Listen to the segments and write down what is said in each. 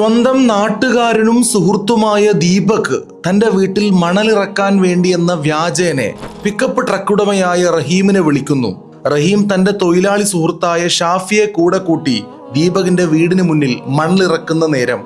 സ്വന്തം നാട്ടുകാരനും സുഹൃത്തുമായ ദീപക് തന്റെ വീട്ടിൽ മണലിറക്കാൻ വേണ്ടി എന്ന വ്യാജേനെ പിക്കപ്പ് ട്രക്കുടമയായ റഹീമിനെ വിളിക്കുന്നു. റഹീം തന്റെ തൊഴിലാളി സുഹൃത്തായ ഷാഫിയെ കൂടെ കൂട്ടി ദീപകിന്റെ വീടിന് മുന്നിൽ മണലിറക്കുന്ന നേരം.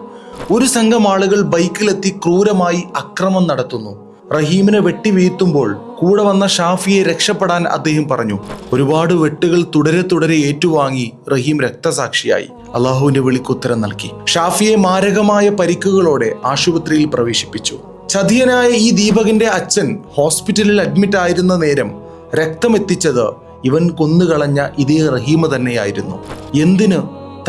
ഒരു സംഘം ആളുകൾ ബൈക്കിലെത്തി ക്രൂരമായി അക്രമം നടത്തുന്നു. റഹീമിനെ വെട്ടി വീഴ്ത്തുമ്പോൾ കൂടെ വന്ന ഷാഫിയെ രക്ഷപ്പെടാൻ അദ്ദേഹം പറഞ്ഞു. ഒരുപാട് വെട്ടുകൾ തുടരെ തുടരെ ഏറ്റുവാങ്ങി റഹീം രക്തസാക്ഷിയായി. അള്ളാഹുവിന്റെ വിളിക്കുത്തരം നൽകി. ഷാഫിയെ മാരകമായ പരിക്കുകളോടെ ആശുപത്രിയിൽ പ്രവേശിപ്പിച്ചു. ചതിയനായ ഈ ദീപകിന്റെ അച്ഛൻ ഹോസ്പിറ്റലിൽ അഡ്മിറ്റ് ആയിരുന്ന നേരം രക്തമെത്തിച്ചത് ഇവൻ കൊന്നുകളഞ്ഞ ഇതേ റഹീമ തന്നെയായിരുന്നു. എന്തിന്?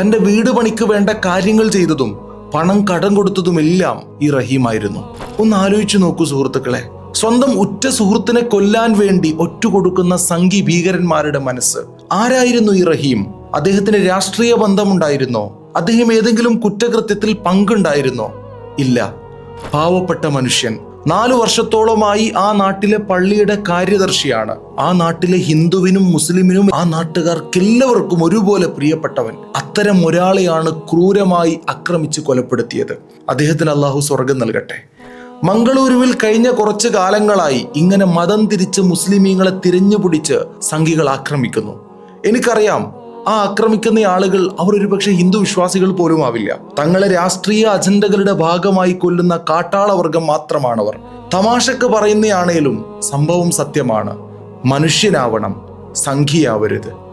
തന്റെ വീട് പണിക്ക് വേണ്ട കാര്യങ്ങൾ ചെയ്തതും പണം കടം കൊടുത്തതുമെല്ലാം ഈ റഹീമായിരുന്നു. ഒന്ന് ആലോചിച്ചു നോക്കൂ സുഹൃത്തുക്കളെ. സ്വന്തം ഉറ്റ സുഹൃത്തിനെ കൊല്ലാൻ വേണ്ടി ഒറ്റുകൊടുക്കുന്ന സംഘി ഭീകരന്മാരുടെ മനസ്സ്. ആരായിരുന്നു ഈ റഹീം? അദ്ദേഹത്തിന് രാഷ്ട്രീയ ബന്ധമുണ്ടായിരുന്നോ? അദ്ദേഹം ഏതെങ്കിലും കുറ്റകൃത്യത്തിൽ പങ്കുണ്ടായിരുന്നോ? ഇല്ല. പാവപ്പെട്ട മനുഷ്യൻ. നാലു വർഷത്തോളമായി ആ നാട്ടിലെ പള്ളിയുടെ കാര്യദർശിയാണ്. ആ നാട്ടിലെ ഹിന്ദുവിനും മുസ്ലിമിനും ആ നാട്ടുകാർക്കെല്ലാവർക്കും ഒരുപോലെ പ്രിയപ്പെട്ടവൻ. അത്തരം ഒരാളെയാണ് ക്രൂരമായി ആക്രമിച്ച് കൊലപ്പെടുത്തിയത്. അദ്ദേഹത്തിന് അള്ളാഹു സ്വർഗം നൽകട്ടെ. മംഗളൂരുവിൽ കഴിഞ്ഞ കുറച്ചു കാലങ്ങളായി ഇങ്ങനെ മതം തിരിച്ച് മുസ്ലിമീങ്ങളെ തിരഞ്ഞുപിടിച്ച് സംഘികൾ ആക്രമിക്കുന്നു. എനിക്കറിയാം ആ ആക്രമിക്കുന്ന ആളുകൾ അവർ ഒരുപക്ഷെ ഹിന്ദു വിശ്വാസികൾ പോലും ആവില്ല. തങ്ങളെ രാഷ്ട്രീയ അജണ്ടകളുടെ ഭാഗമായി കൊല്ലുന്ന കാട്ടാളവർഗം മാത്രമാണവർ. തമാശക്ക് പറയുന്നയാണേലും സംഭവം സത്യമാണ്. മനുഷ്യനാവണം സംഖ്യയാവരുത്